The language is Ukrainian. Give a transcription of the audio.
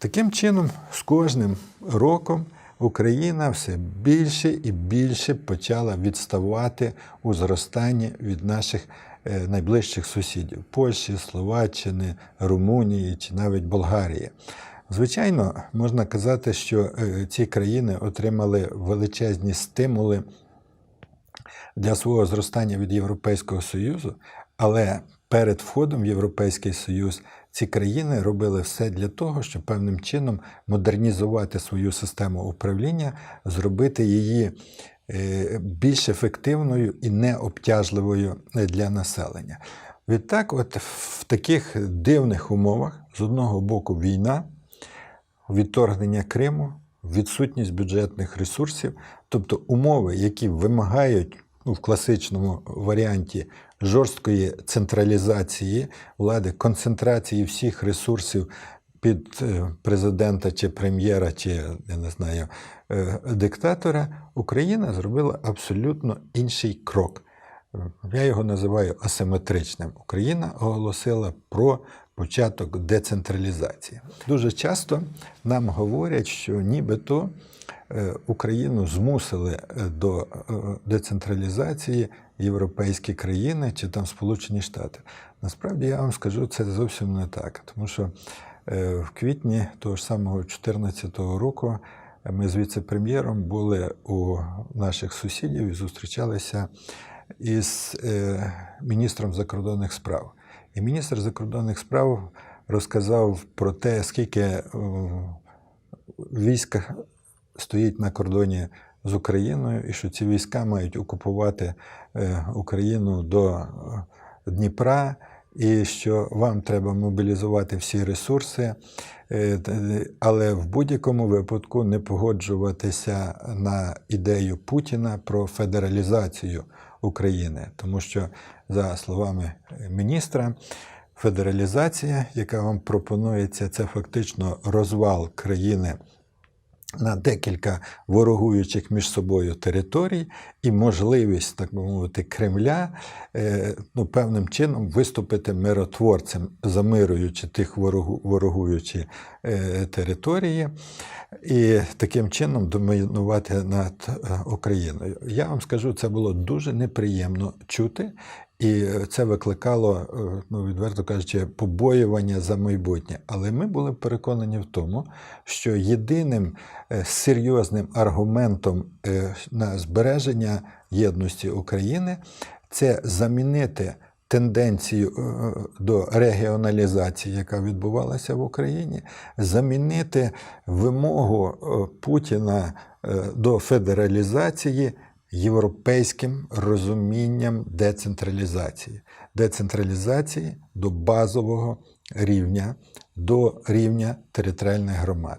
Таким чином, з кожним роком Україна все більше і більше почала відставати у зростанні від наших е, найближчих сусідів Польщі, Словаччини, Румунії чи навіть Болгарії. Звичайно, можна казати, що е, ці країни отримали величезні стимули для свого зростання від Європейського Союзу, але перед входом в Європейський Союз ці країни робили все для того, щоб певним чином модернізувати свою систему управління, зробити її е, більш ефективною і необтяжливою для населення. Відтак, от в таких дивних умовах, з одного боку, війна, відторгнення Криму, відсутність бюджетних ресурсів, тобто умови, які вимагають ну, в класичному варіанті жорсткої централізації влади, концентрації всіх ресурсів під е, президента чи прем'єра, чи я не знаю, е, диктатора, Україна зробила абсолютно інший крок. Я його називаю асиметричним. Україна оголосила про початок децентралізації. Дуже часто нам говорять, що нібито е, Україну змусили е, до е, децентралізації європейські країни чи там Сполучені Штати. Насправді я вам скажу, це зовсім не так, тому що в квітні того ж самого 2014 року ми з віце-прем'єром були у наших сусідів і зустрічалися із е, міністром закордонних справ. І міністр закордонних справ розказав про те, скільки е, військ стоїть на кордоні з Україною, і що ці війська мають окупувати е, Україну до Дніпра, і що вам треба мобілізувати всі ресурси, е, але в будь-якому випадку не погоджуватися на ідею Путіна про федералізацію України, тому що, за словами міністра, федералізація, яка вам пропонується, це фактично розвал країни на декілька ворогуючих між собою територій і можливість, так би мовити, Кремля е, ну, певним чином виступити миротворцем, замируючи тих ворогу, ворогуючі е, території, і таким чином домінувати над е, Україною. Я вам скажу, це було дуже неприємно чути. І це викликало, е, ну відверто кажучи, побоювання за майбутнє. Але ми були переконані в тому, що єдиним е, серйозним аргументом е, на збереження єдності України це замінити тенденцію до регіоналізації, яка відбувалася в Україні, замінити вимогу Путіна до федералізації європейським розумінням децентралізації, децентралізації до базового рівня, до рівня територіальних громад.